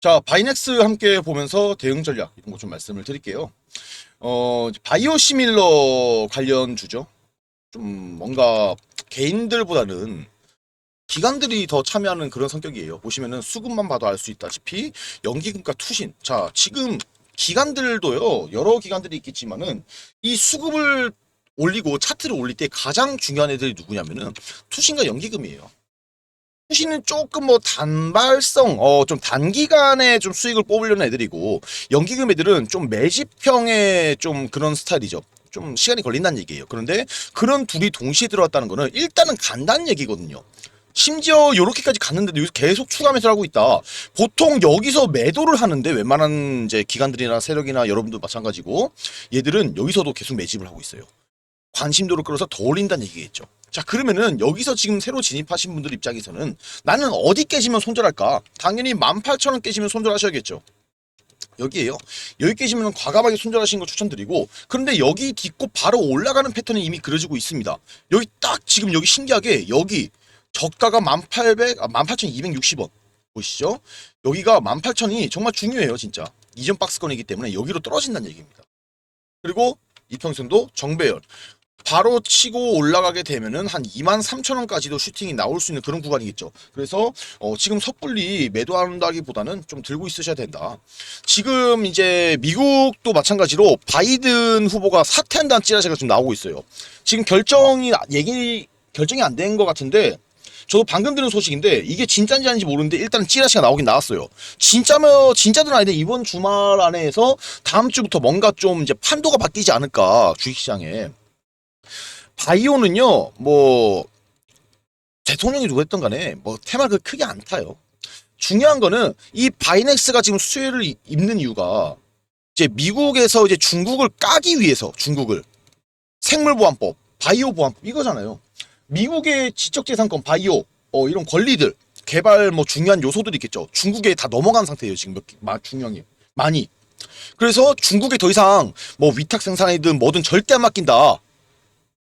자, 바이넥스 함께 보면서 대응 전략 이런 거 좀 말씀을 드릴게요. 어, 바이오 시밀러 관련 주죠. 좀 뭔가 개인들보다는 기관들이 더 참여하는 그런 성격이에요. 보시면은 수급만 봐도 알 수 있다시피 연기금과 투신. 자, 지금 기관들도요. 여러 기관들이 있겠지만은 이 수급을 올리고 차트를 올릴 때 가장 중요한 애들이 누구냐면은 투신과 연기금이에요. 투신은 조금 뭐 단발성, 어, 좀 단기간에 좀 수익을 뽑으려는 애들이고, 연기금 애들은 좀 매집형의 좀 그런 스타일이죠. 좀 시간이 걸린다는 얘기예요. 그런데 그런 둘이 동시에 들어왔다는 거는 일단은 간다는 얘기거든요. 심지어 요렇게까지 갔는데도 계속 추가 매수를 하고 있다. 보통 여기서 매도를 하는데 웬만한 이제 기관들이나 세력이나 여러분도 마찬가지고 얘들은 여기서도 계속 매집을 하고 있어요. 관심도를 끌어서 더 올린다는 얘기겠죠. 자, 그러면은 여기서 지금 새로 진입하신 분들 입장에서는 나는 어디 깨지면 손절할까? 당연히 18,000원 깨지면 손절하셔야겠죠. 여기에요. 여기 깨지면 과감하게 손절하시는 걸 추천드리고 그런데 여기 딛고 바로 올라가는 패턴이 이미 그려지고 있습니다. 여기 딱 지금 여기 신기하게 여기 저가가 1800, 아, 18,260원 보시죠. 여기가 18,000이 정말 중요해요, 진짜. 이전 박스권이기 때문에 여기로 떨어진다는 얘기입니다. 그리고 이평선도 정배열. 바로 치고 올라가게 되면은 한 2만 3천 원까지도 슈팅이 나올 수 있는 그런 구간이겠죠. 그래서 어 지금 섣불리 매도한다기보다는 좀 들고 있으셔야 된다. 지금 이제 미국도 마찬가지로 바이든 후보가 사퇴한다는 찌라시가 좀 나오고 있어요. 지금 결정이 얘기 결정이 안 된 것 같은데 저도 방금 들은 소식인데 이게 진짜인지 아닌지 모르는데 일단 찌라시가 나오긴 나왔어요. 진짜면 진짜든 아닌데 이번 주말 안에서 다음 주부터 뭔가 좀 이제 판도가 바뀌지 않을까 주식시장에. 바이오는요, 뭐, 대통령이 누구였던 간에, 뭐, 테마를 그 크게 안 타요. 중요한 거는, 이 바이넥스가 지금 수혜를 이- 입는 이유가, 이제 미국에서 이제 중국을 까기 위해서, 중국을. 생물 보안법, 바이오 보안법, 이거잖아요. 미국의 지적재산권, 바이오, 어, 이런 권리들, 개발 뭐 중요한 요소들이 있겠죠. 중국에 다 넘어간 상태예요, 지금 몇, 개- 마, 게. 많이. 그래서 중국에 더 이상 뭐 위탁 생산이든 뭐든 절대 안 맡긴다.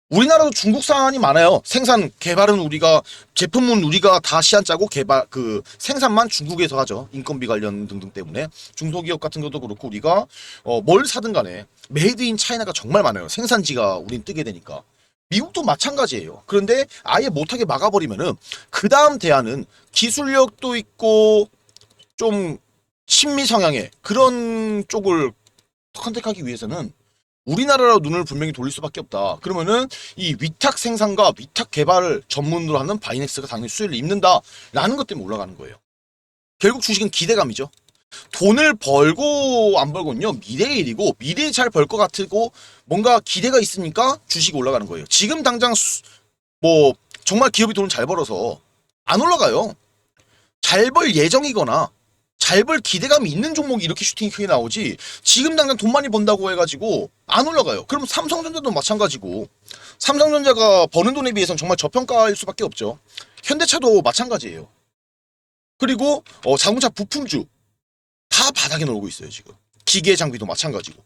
우리나라도 중국산이 많아요. 생산 개발은 우리가 제품은 우리가 다 시안 짜고 개발 그 생산만 중국에서 하죠. 인건비 관련 등등 때문에 중소기업 같은 것도 그렇고 우리가 어, 뭘 사든 간에 메이드 인 차이나가 정말 많아요. 생산지가 우린 뜨게 되니까. 미국도 마찬가지예요. 그런데 아예 못하게 막아버리면은 그 다음 대안은 기술력도 있고 좀 친미 성향의 그런 쪽을 컨택하기 위해서는 우리나라로 눈을 분명히 돌릴 수밖에 없다. 그러면은 이 위탁 생산과 위탁 개발을 전문으로 하는 바이넥스가 당연히 수혜를 입는다라는 것 때문에 올라가는 거예요. 결국 주식은 기대감이죠. 돈을 벌고 안 벌고는요 미래의 일이고 미래에 잘 벌 것 같고 뭔가 기대가 있으니까 주식이 올라가는 거예요. 지금 당장 수- 뭐 정말 기업이 돈을 잘 벌어서 안 올라가요. 잘 벌 예정이거나 잘 벌 기대감이 있는 종목이 이렇게 슈팅이 크게 나오지 지금 당장 돈 많이 번다고 해가지고 안 올라가요. 그럼 삼성전자도 마찬가지고 삼성전자가 버는 돈에 비해서는 정말 저평가일 수밖에 없죠. 현대차도 마찬가지예요. 그리고 어, 자동차 부품주 다 바닥에 놀고 있어요 지금. 기계 장비도 마찬가지고.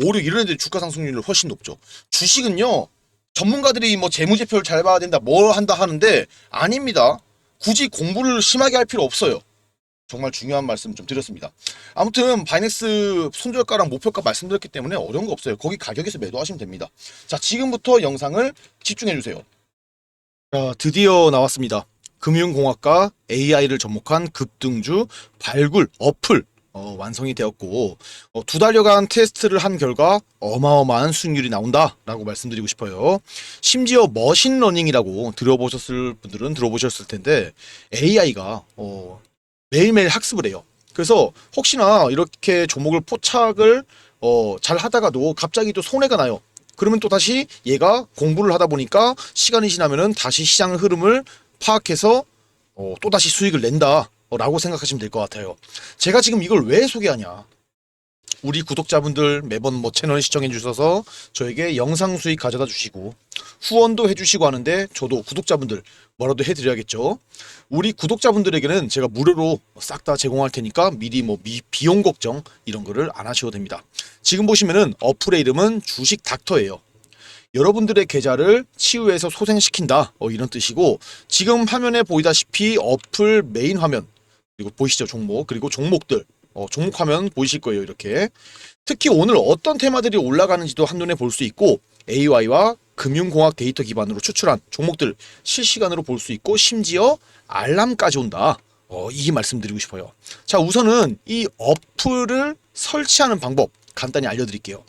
오히려 이런 애들이 주가 상승률이 훨씬 높죠. 주식은요 전문가들이 뭐 재무제표를 잘 봐야 된다 뭘 한다 하는데 아닙니다. 굳이 공부를 심하게 할 필요 없어요. 정말 중요한 말씀 좀 드렸습니다. 아무튼 바이넥스 손절가랑 목표가 말씀드렸기 때문에 어려운 거 없어요. 거기 가격에서 매도하시면 됩니다. 자, 지금부터 영상을 집중해 주세요. 자, 드디어 나왔습니다. 금융공학과 AI를 접목한 급등주 발굴 어플 어, 완성이 되었고 어, 두 달여간 테스트를 한 결과 어마어마한 수익률이 나온다라고 말씀드리고 싶어요. 심지어 머신러닝이라고 들어보셨을 분들은 들어보셨을 텐데 AI가 어, 매일매일 학습을 해요. 그래서 혹시나 이렇게 종목을 포착을 어, 잘 하다가도 갑자기 또 손해가 나요. 그러면 또 다시 얘가 공부를 하다 보니까 시간이 지나면은 다시 시장 흐름을 파악해서 어, 또 다시 수익을 낸다. 라고 생각하시면 될 것 같아요. 제가 지금 이걸 왜 소개하냐? 우리 구독자분들 매번 뭐 채널 시청해 주셔서 저에게 영상 수익 가져다 주시고 후원도 해주시고 하는데 저도 구독자분들 뭐라도 해드려야겠죠. 우리 구독자분들에게는 제가 무료로 싹 다 제공할 테니까 미리 뭐 미- 비용 걱정 이런 거를 안 하셔도 됩니다. 지금 보시면은 어플의 이름은 주식 닥터예요. 여러분들의 계좌를 치유해서 소생시킨다 어, 이런 뜻이고 지금 화면에 보이다시피 어플 메인 화면 그리고 보이시죠 종목 그리고 종목들 어, 종목하면 보이실 거예요 이렇게 특히 오늘 어떤 테마들이 올라가는지도 한눈에 볼 수 있고 AI와 금융공학 데이터 기반으로 추출한 종목들 실시간으로 볼 수 있고 심지어 알람까지 온다. 어, 이 말씀드리고 싶어요. 자, 우선은 이 어플을 설치하는 방법 간단히 알려드릴게요.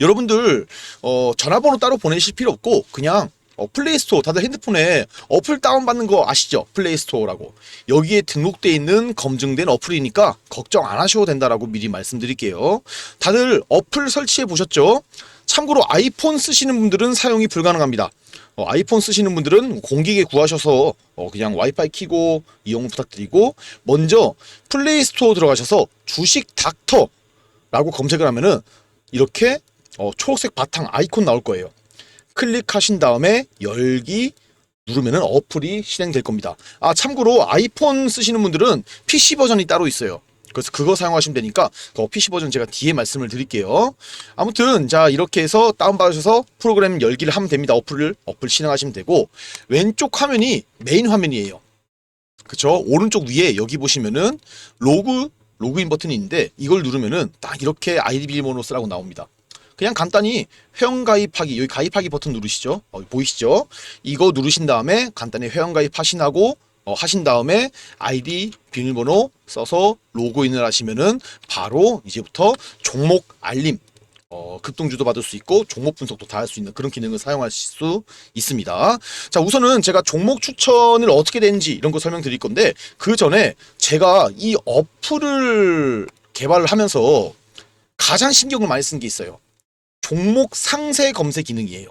여러분들 어, 전화번호 따로 보내실 필요 없고 그냥 어, 플레이스토어 다들 핸드폰에 어플 다운받는 거 아시죠? 플레이스토어라고 여기에 등록돼 있는 검증된 어플이니까 걱정 안 하셔도 된다라고 미리 말씀드릴게요. 다들 어플 설치해 보셨죠? 참고로 아이폰 쓰시는 분들은 사용이 불가능합니다. 어, 아이폰 쓰시는 분들은 공기계 구하셔서 어, 그냥 와이파이 키고 이용 부탁드리고 먼저 플레이스토어 들어가셔서 주식 닥터라고 검색을 하면은 이렇게 어, 초록색 바탕 아이콘 나올 거예요. 클릭하신 다음에 열기 누르면은 어플이 실행될 겁니다. 아 참고로 아이폰 쓰시는 분들은 PC 버전이 따로 있어요. 그래서 그거 사용하시면 되니까 그 PC 버전 제가 뒤에 말씀을 드릴게요. 아무튼 자 이렇게 해서 다운받으셔서 프로그램 열기를 하면 됩니다. 어플을 어플 실행하시면 되고 왼쪽 화면이 메인 화면이에요. 그쵸? 오른쪽 위에 여기 보시면은 로그 로그인 버튼이 있는데 이걸 누르면은 딱 이렇게 아이디 비밀번호 쓰라고 나옵니다. 그냥 간단히 회원 가입하기 여기 가입하기 버튼 누르시죠. 어, 보이시죠? 이거 누르신 다음에 간단히 회원 가입 하신하고 어, 하신 다음에 아이디 비밀번호 써서 로그인을 하시면은 바로 이제부터 종목 알림 어, 급등주도 받을 수 있고 종목 분석도 다 할 수 있는 그런 기능을 사용하실 수 있습니다. 자, 우선은 제가 종목 추천을 어떻게 되는지 이런 거 설명드릴 건데 그 전에 제가 이 어플을 개발을 하면서 가장 신경을 많이 쓴 게 있어요. 종목 상세 검색 기능이에요.